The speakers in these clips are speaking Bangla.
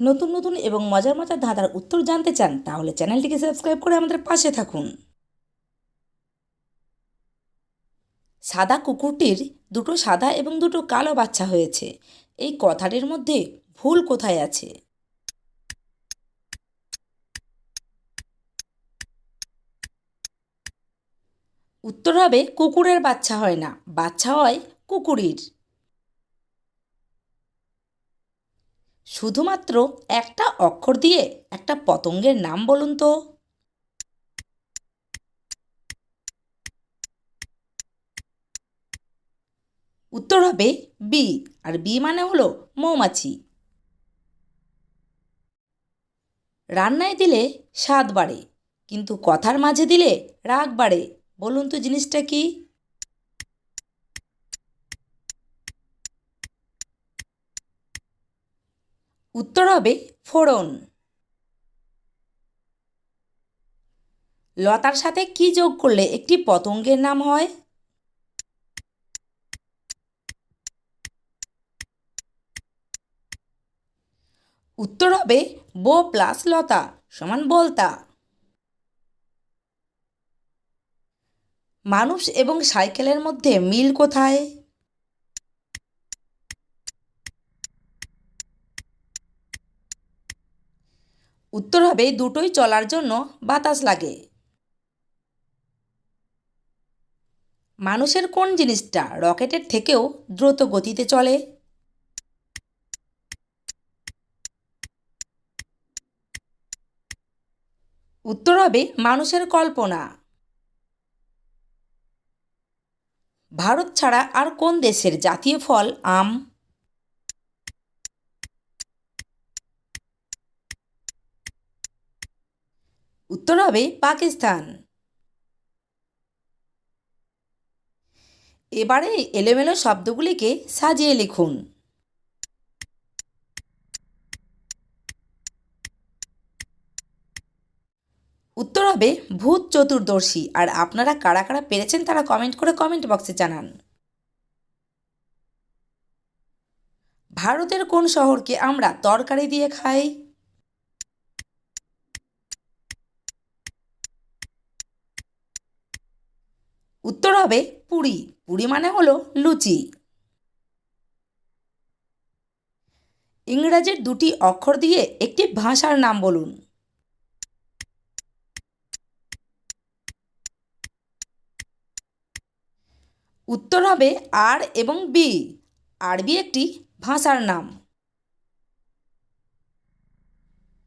নতুন নতুন এবং মজার মজার ধাঁধার উত্তর জানতে চান, তাহলে চ্যানেলটিকে সাবস্ক্রাইব করে আমাদের পাশে থাকুন। সাদা কুকুরটির দুটো সাদা এবং দুটো কালো বাচ্চা হয়েছে। এই কথাটির মধ্যে ভুল কোথায় আছে? উত্তর হবে, কুকুরের বাচ্চা হয় না। বাচ্চা হয় কুকুরের। শুধুমাত্র একটা অক্ষর দিয়ে একটা পতঙ্গের নাম বলুন তো। উত্তর হবে বি আর বি মানে হলো মৌমাছি। রান্নায় দিলে স্বাদ বাড়ে, কিন্তু কথার মাঝে দিলে রাগ বাড়ে, বলুন তো জিনিসটা কি? উত্তর হবে ফোড়ন। লতার সাথে কি যোগ করলে একটি পতঙ্গের নাম হয়? উত্তর হবে বো প্লাস লতা সমান বলতা। মানুষ এবং সাইকেলের মধ্যে মিল কোথায়? উত্তর হবে, দুটোই চলার জন্য বাতাস লাগে। মানুষের কোন জিনিসটা রকেটের থেকেও দ্রুত গতিতে চলে? উত্তর হবে, মানুষের কল্পনা। ভারত ছাড়া আর কোন দেশের জাতীয় ফল আম উত্তর হবে পাকিস্তান। এবারে এলোমেলো শব্দগুলিকে সাজিয়ে লিখুন। উত্তর হবে ভূত চতুর্দর্শী আর আপনারা কারা কারা পেরেছেন তারা কমেন্ট করে কমেন্ট বক্সে জানান। ভারতের কোন শহরকে আমরা তরকারি দিয়ে খাই? উত্তর হবে পুরি। পুরি মানে হলো লুচি। ইংরাজির দুটি অক্ষর দিয়ে একটি ভাষার নাম বলুন। উত্তর হবে আর এবং বি। আরবি একটি ভাষার নাম।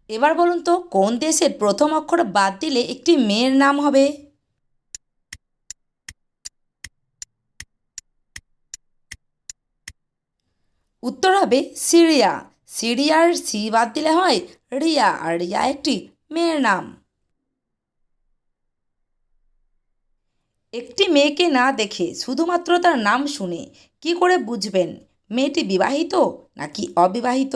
এবার বলুন তো, কোন দেশের প্রথম অক্ষর বাদ দিলে একটি মেয়ের নাম হবে? উত্তর হবে সিরিয়া। সিরিয়ার সি বাদ দিলে হয় রিয়া, আর রিয়া একটি মেয়ের নাম। একটি মেয়েকে না দেখে শুধুমাত্র তার নাম শুনে কি করে বুঝবেন? মেয়েটি বিবাহিত নাকি অবিবাহিত?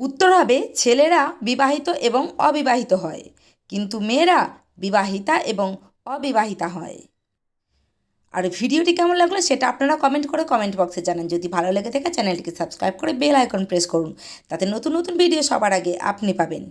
উত্তর হবে ছেলেরা বিবাহিত এবং অবিবাহিত হয়। কিন্তু মেয়েরা বিবাহিতা এবং অবিবাহিতা হয়। আর ভিডিওটি কেমন লাগল সেটা আপনারা কমেন্ট করে কমেন্ট বক্সে জানান। যদি ভালো লেগে থাকে চ্যানেলটিকে সাবস্ক্রাইব করে বেল আইকন প্রেস করুন। তাতে নতুন নতুন ভিডিও সবার আগে আপনি পাবেন।